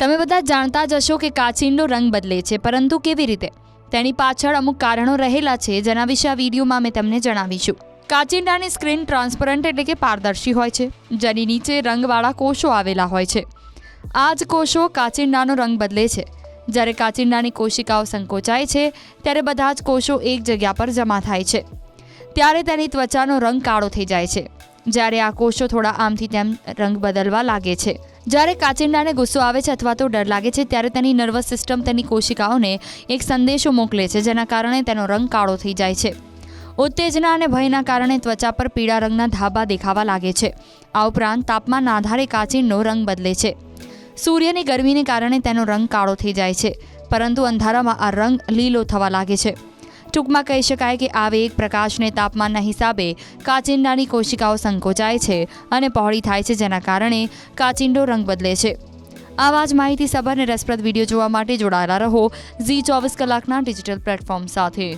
તમે બધા જાણતા જ હશો કે કાચિંડો રંગ બદલે છે, પરંતુ કેવી રીતે? તેની પાછળ અમુક કારણો રહેલા છે, જેના વિશે આ વિડીયોમાં મેં તમને જણાવીશું. કાચિંડાની સ્ક્રીન ટ્રાન્સપરન્ટ એટલે કે પારદર્શી હોય છે, જેની નીચે રંગવાળા કોષો આવેલા હોય છે. આ જ કોષો કાચિંડાનો રંગ બદલે છે. જ્યારે કાચિંડાની કોશિકાઓ સંકોચાય છે, ત્યારે બધા જ કોષો એક જગ્યા પર જમા થાય છે. ત્યારે તેની ત્વચાનો રંગ કાળો થઈ જાય છે. જ્યારે આ કોષો થોડા આમથી તેમ રંગ બદલવા લાગે છે. જ્યારે કાચિંડાને ગુસ્સો આવે છે અથવા તો ડર લાગે છે, ત્યારે તેની નર્વસ સિસ્ટમ તેની કોશિકાઓને એક સંદેશો મોકલે છે, જેના કારણે તેનો રંગ કાળો થઈ જાય છે. ઉત્તેજના અને ભયના કારણે ત્વચા પર પીળા રંગના ધાબા દેખાવા લાગે છે. આ ઉપરાંત તાપમાનના આધારે કાચિંડનો રંગ બદલે છે. સૂર્યની ગરમીને કારણે તેનો રંગ કાળો થઈ જાય છે, પરંતુ અંધારામાં આ રંગ લીલો થવા લાગે છે. ટૂંકમાં કહી શકાય કે આવેગ પ્રકાશને તાપમાનના હિસાબે કાચિંડાની કોશિકાઓ સંકોચાય છે અને પહોળી થાય છે, જેના કારણે કાચિંડો રંગ બદલે છે. આવા જ માહિતી સભર અને રસપ્રદ વીડિયો જોવા માટે જોડાયેલા રહો ઝી ચોવીસ કલાકના ડિજિટલ પ્લેટફોર્મ સાથે.